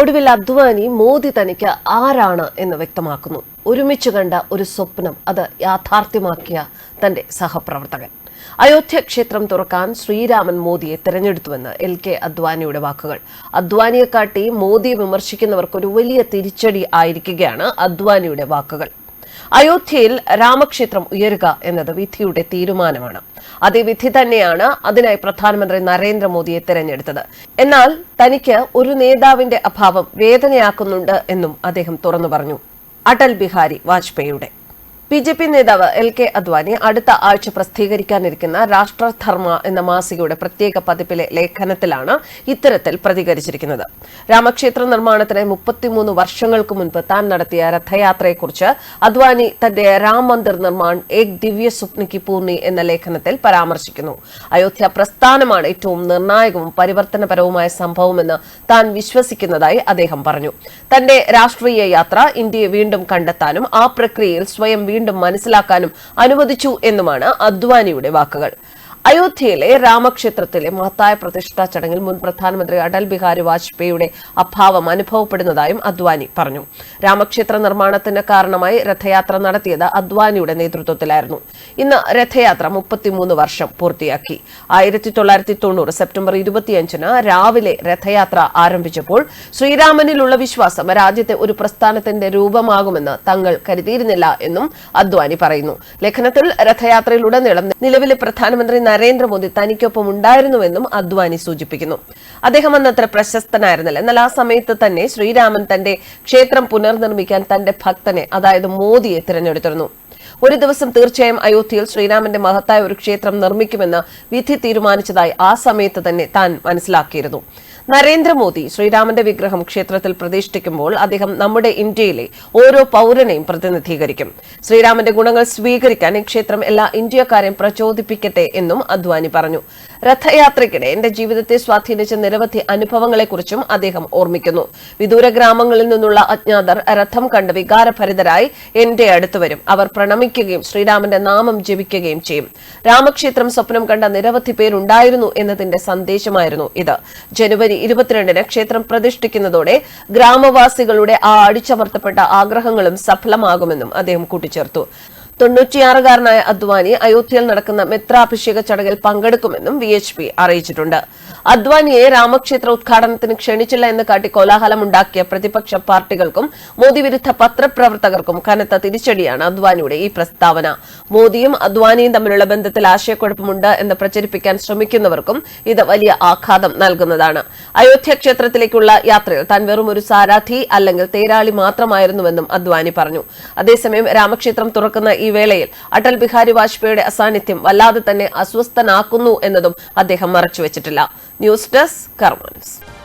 ഒടുവിൽ അദ്വാനി മോദി തനിക്ക് ആരാണ് എന്ന് വ്യക്തമാക്കുന്നു. ഒരുമിച്ച് കണ്ട ഒരു സ്വപ്നം അത് യാഥാർത്ഥ്യമാക്കിയ തന്റെ സഹപ്രവർത്തകൻ. അയോധ്യ ക്ഷേത്രം തുറക്കാൻ ശ്രീരാമൻ മോദിയെ തെരഞ്ഞെടുത്തുവെന്ന് എൽ കെ അദ്വാനിയുടെ വാക്കുകൾ. അദ്വാനിയെ കാട്ടി മോദിയെ വിമർശിക്കുന്നവർക്ക് ഒരു വലിയ തിരിച്ചടി ആയിരിക്കുകയാണ് അദ്വാനിയുടെ വാക്കുകൾ. അയോധ്യയിൽ രാമക്ഷേത്രം ഉയരുക എന്നത് വിധിയുടെ തീരുമാനമാണ്. അതേ വിധി തന്നെയാണ് അതിനായി പ്രധാനമന്ത്രി നരേന്ദ്രമോദിയെ തെരഞ്ഞെടുത്തത്. എന്നാൽ തനിക്ക് ഒരു നേതാവിന്റെ അഭാവം വേദനയാക്കുന്നുണ്ട് എന്നും അദ്ദേഹം തുറന്നു പറഞ്ഞു. അടൽ ബിഹാരി വാജ്പേയിയുടെ ബി ജെ പി നേതാവ് എൽ കെ അദ്വാനി അടുത്ത ആഴ്ച പ്രസിദ്ധീകരിക്കാനിരിക്കുന്ന രാഷ്ട്രധർമ്മ എന്ന മാസികയുടെ പ്രത്യേക പതിപ്പിലെ ലേഖനത്തിലാണ് ഇത്തരത്തിൽ പ്രതികരിച്ചിരിക്കുന്നത്. രാമക്ഷേത്ര നിർമ്മാണത്തിന് മുപ്പത്തിമൂന്ന് വർഷങ്ങൾക്ക് മുൻപ് താൻ നടത്തിയ രഥയാത്രയെക്കുറിച്ച് അദ്വാനി തന്റെ രാം മന്ദിർ നിർമ്മാൺ ഏക് ദിവ്യ സ്വപ്നിക്ക് പൂർണി എന്ന ലേഖനത്തിൽ പരാമർശിക്കുന്നു. അയോധ്യ പ്രസ്ഥാനമാണ് ഏറ്റവും നിർണായകവും പരിവർത്തനപരവുമായ സംഭവമെന്ന് താൻ വിശ്വസിക്കുന്നതായി അദ്ദേഹം പറഞ്ഞു. തന്റെ രാഷ്ട്രീയ യാത്ര ഇന്ത്യയെ വീണ്ടും കണ്ടെത്താനും ആ പ്രക്രിയയിൽ സ്വയം വീണ്ടും മനസ്സിലാക്കാനും അനുവദിച്ചു എന്നുമാണ് അദ്വാനിയുടെ വാക്കുകൾ അയോധ്യയിലെ രാമക്ഷേത്രത്തിലെ മഹത്തായ പ്രതിഷ്ഠാ ചടങ്ങിൽ മുൻ പ്രധാനമന്ത്രി അടൽ ബിഹാരി വാജ്പേയിയുടെ അഭാവം അനുഭവപ്പെടുന്നതായും അദ്വാനി പറഞ്ഞു. രാമക്ഷേത്ര നിർമ്മാണത്തിന് കാരണമായി രഥയാത്ര നടത്തിയത് അദ്വാനിയുടെ നേതൃത്വത്തിലായിരുന്നു. ഇന്ന് രഥയാത്ര മുപ്പത്തിമൂന്ന് വർഷം പൂർത്തിയാക്കി. ആയിരത്തി തൊള്ളായിരത്തി തൊണ്ണൂറ് സെപ്റ്റംബർ ഇരുപത്തിയഞ്ചിന് രാവിലെ രഥയാത്ര ആരംഭിച്ചപ്പോൾ ശ്രീരാമനിലുള്ള വിശ്വാസം രാജ്യത്തെ ഒരു പ്രസ്ഥാനത്തിന്റെ രൂപമാകുമെന്ന് തങ്ങൾ കരുതിയിരുന്നില്ല എന്നും അദ്വാനി പറയുന്നു. ലേഖനത്തിൽ രഥയാത്രയിലുടനീളം നിലവിലെ പ്രധാനമന്ത്രി നരേന്ദ്രമോദി തനിക്കൊപ്പം ഉണ്ടായിരുന്നുവെന്നും അദ്വാനി സൂചിപ്പിക്കുന്നു. അദ്ദേഹം അന്നത്ര പ്രശസ്തനായിരുന്നില്ല. എന്നാൽ ആ സമയത്ത് തന്നെ ശ്രീരാമൻ തന്റെ ക്ഷേത്രം പുനർനിർമ്മിക്കാൻ തന്റെ ഭക്തനെ അതായത് മോദിയെ തിരഞ്ഞെടുത്തിരുന്നു. ഒരു ദിവസം തീർച്ചയായും അയോധ്യയിൽ ശ്രീരാമന്റെ മഹത്തായ ഒരു ക്ഷേത്രം നിർമ്മിക്കുമെന്ന് വിധി തീരുമാനിച്ചതായി ആ സമയത്ത് തന്നെ താൻ മനസ്സിലാക്കിയിരുന്നു. നരേന്ദ്രമോദി ശ്രീരാമന്റെ വിഗ്രഹം ക്ഷേത്രത്തിൽ പ്രതിഷ്ഠിക്കുമ്പോൾ അദ്ദേഹം നമ്മുടെ ഇന്ത്യയിലെ ഓരോ പൌരനെയും പ്രതിനിധീകരിക്കും. ശ്രീരാമന്റെ ഗുണങ്ങൾ സ്വീകരിക്കാൻ ഈ ക്ഷേത്രം എല്ലാ ഇന്ത്യക്കാരെയും പ്രചോദിപ്പിക്കട്ടെ എന്നും അദ്വാനി പറഞ്ഞു. രഥയാത്രയ്ക്കിടെ എന്റെ ജീവിതത്തെ സ്വാധീനിച്ച നിരവധി അനുഭവങ്ങളെക്കുറിച്ചും അദ്ദേഹം ഓർമ്മിക്കുന്നു. വിദൂര ഗ്രാമങ്ങളിൽ നിന്നുള്ള അജ്ഞാതർ രഥം കണ്ട് വികാരഭരിതരായി എന്റെ അടുത്തുവരും അവർ അവർ പ്രണമിക്കുകയും ശ്രീരാമന്റെ നാമം ജപിക്കുകയും ചെയ്യും. രാമക്ഷേത്രം സ്വപ്നം കണ്ട നിരവധി പേരുണ്ടായിരുന്നു എന്നതിന്റെ സന്ദേശമായിരുന്നു ഇത്. ജനുവരി ഇരുപത്തിരണ്ടിന് ക്ഷേത്രം പ്രതിഷ്ഠിക്കുന്നതോടെ ഗ്രാമവാസികളുടെ ആ അടിച്ചമർത്തപ്പെട്ട ആഗ്രഹങ്ങളും സഫലമാകുമെന്നും അദ്ദേഹം കൂട്ടിച്ചേർത്തു. തൊണ്ണൂറ്റിയാറുകാരനായ അദ്വാനി അയോധ്യയിൽ നടക്കുന്ന മിത്രാഭിഷേക ചടങ്ങിൽ പങ്കെടുക്കുമെന്നും വി എച്ച് പി അറിയിച്ചിട്ടുണ്ട്. അദ്വാനിയെ രാമക്ഷേത്ര ഉദ്ഘാടനത്തിന് ക്ഷണിച്ചില്ല എന്ന് കാട്ടി കോലാഹലമുണ്ടാക്കിയ പ്രതിപക്ഷ പാർട്ടികൾക്കും മോദി വിരുദ്ധ പത്രപ്രവർത്തകർക്കും കനത്ത തിരിച്ചടിയാണ് അദ്വാനിയുടെ ഈ പ്രസ്താവന. മോദിയും അദ്വാനിയും തമ്മിലുള്ള ബന്ധത്തിൽ ആശയക്കുഴപ്പമുണ്ട് എന്ന് പ്രചരിപ്പിക്കാൻ ശ്രമിക്കുന്നവർക്കും ഇത് വലിയ ആഘാതം നൽകുന്നതാണ്. അയോധ്യ ക്ഷേത്രത്തിലേക്കുള്ള യാത്രയിൽ താൻ വെറും ഒരു സാരാധി അല്ലെങ്കിൽ തേരാളി മാത്രമായിരുന്നുവെന്നും അദ്വാനി പറഞ്ഞു. അതേസമയം രാമക്ഷേത്രം തുറക്കുന്ന ഈ വേളയിൽ അടൽ ബിഹാരി വാജ്പേയിയുടെ അസാന്നിധ്യം വല്ലാതെ തന്നെ അസ്വസ്ഥനാക്കുന്നു എന്നതും അദ്ദേഹം മറച്ചുവെച്ചിട്ടില്ല. News desk കർമാനസ്